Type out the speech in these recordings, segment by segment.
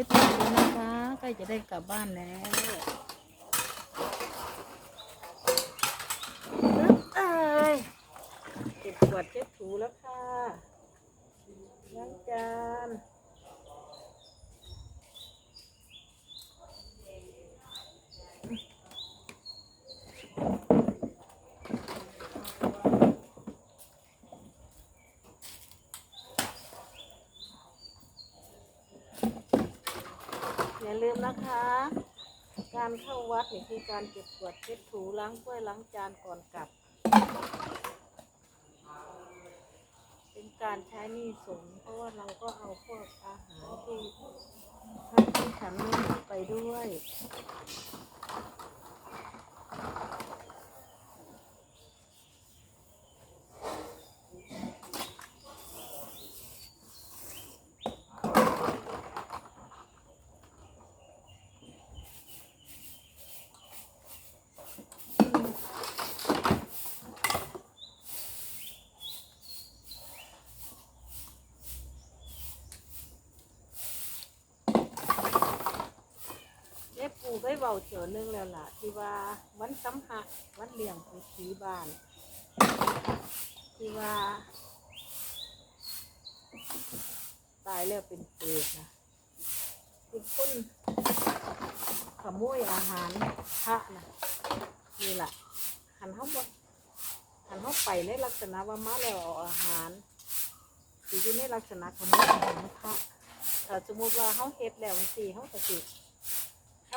ช็ดถูนะคะใกล้จะได้กลับบ้านแล้วเอ้ยเก็บขวดเช็ดถูแล้วค่ะล้างจาน อย่าลืมนะคะ การเข้าวัดนี่คือการเก็บกวดเช็ดถูล้างถ้วยล้างจานก่อนกลับ เป็นการใช้หนี่สงฆ์เพราะว่าเราก็เอาพวกอาหารที่ท่านที่ฉันไม่หมดไปด้วย เจ๊ปูได้เบาเจอนึงแล้วล่ะ ที่ว่าวันสัมหักวันเลี้ยงผู้ชีบ้าน ที่ว่า ตายแล้วเป็นเปรตนะคือคนขโมยอาหารพระนะนี่แหละหันเขาบหันเขาไปในลักษณะว่ามาแล้วเอาอาหารสิอยู่ในลักษณะขโมยอาหารพระถ้าสมมติว่าเขาเฮ็ดแล้วสิเขาจะสิช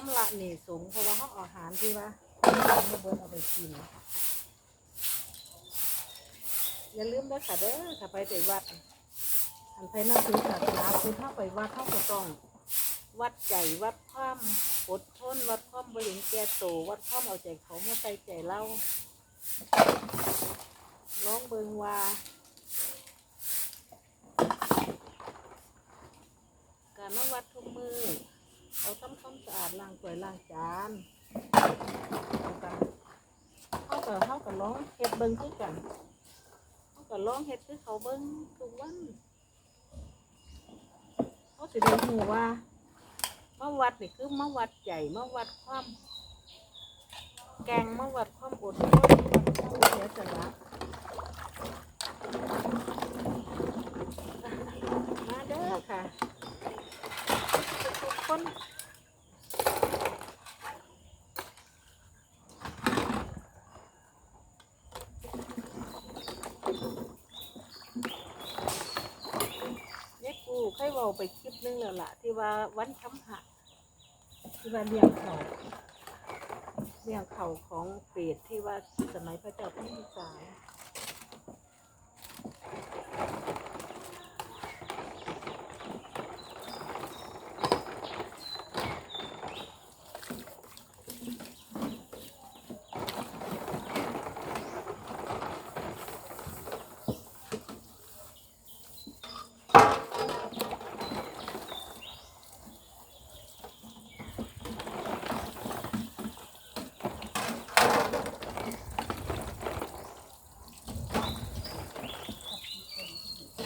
ำระหนีสูงเพราะว่าเขาเอาอาหารที่ว่าไม่เบิร์เอาไปกิน อย่าลืมด้วยค่ะเด้อถ้าไปแต่วัด อันไปนับถือศาสนาพุทธเข้าไปวัดเข้าก็ต้อง วัดใจวัดความอดทนวัดความบริเวณแก่โตววัดความเอาใจเขามาใส่ใจเราร้องเบิงว่าการมาวัดทุกมือ เอาทำความสะอาดล้างถ้วยล้างจานเอากันเขากับเขากับร้องเฮ็ดเบิ้งคือกันเขากับร้องเฮ็ดคือเขาเบิ้งทุกวันเขาสิได้หูว่ามาวัดนี่คือมาวัดใจมาวัดความ แกงมาวัดความอดทนวัดความเสียสละมาเด้อค่ะ ทุกคน เนี่ยกูเคยเว่าไปคลิปนึงแล้วล่ะ ที่ว่าวันคำหักที่ว่าเลี้ยงเขาเลี้ยงเขาของเปรตที่ว่าสมัยพระเจ้าพิมพิสาร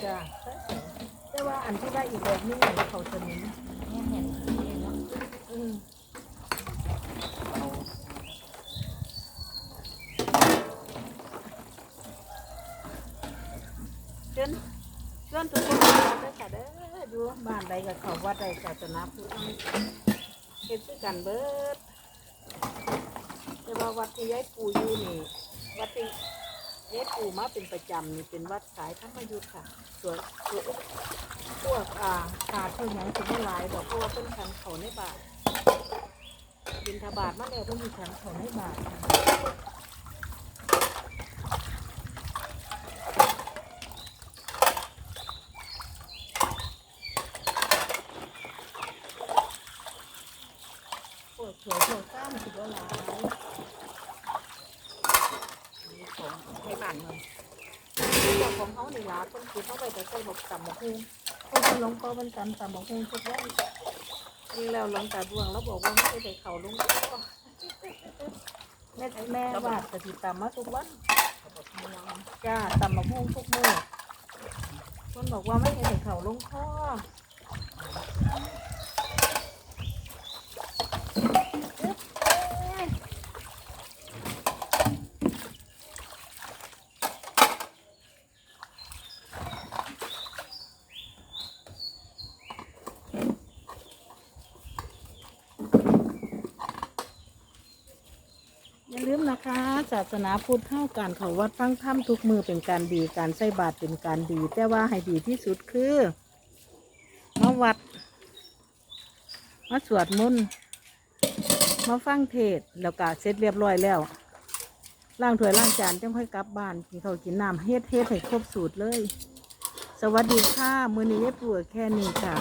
จ้ะแต่ว่า อันที่ได้อีกแบบนึงอันเขาจะมีเนี่ยเห็นเนาะอืมเชิญเชิญทุกคนมาด้ค่ะเด้อดูบ้านใดกับเขาวัดใดศาสนาพุทธเฮ็ดคือกันเบิดแต่ว่าวัดที่ย้ายปู่อยู่นี่วัดที่ เยปูมาเป็นประจำนี่เป็นวัดสายธรรมยุทธ์ค่ะ ส่วนส่วนพวกอ่าขาดเท่านั้นถึงไม่หลายดอกเพราะว่าเป็นฉันเขาในบาทบินทบาทมาแล้วต้องมีฉันเขาในบาทพวกสวยพวกซ้ำถือว่าหลายนี่ของใน บ้านเมืองเจ้าของเขานี่ล่ะคนคิดเขาไปแต่ใส่บกตำบกฮุงคนที่หลวงพ่อมันตำตำบกฮุงทุกวันนี่แล้วหลวงตาดวงแล้วบอกว่าไม่ได้ไปเขาหลุงพ่อแม่แม่ว่าจะติดตามมาทุกวันจ้าตำบกฮุงทุกมื้อคนบอกว่าไม่ได้ไปเขาหลุงพ่อ อย่าลืมนะคะ ศาสนาพุทธเท่าการเขาวัดฟังธรรมทุกมือเป็นการดีการใส่บาตรเป็นการดี แต่ว่าให้ดีที่สุดคือมาวัดมาสวดมนต์มาฟังเทศแล้วก็เสร็จเรียบร้อยแล้วล้างถ้วยล้างจานจังค่อยกลับบ้านกินข้าวกินน้ำเฮ็ดเฮ็ดให้ครบสูตรเลย สวัสดีค่ะ มือนี้ยายปวดแค่นี้ค่ะ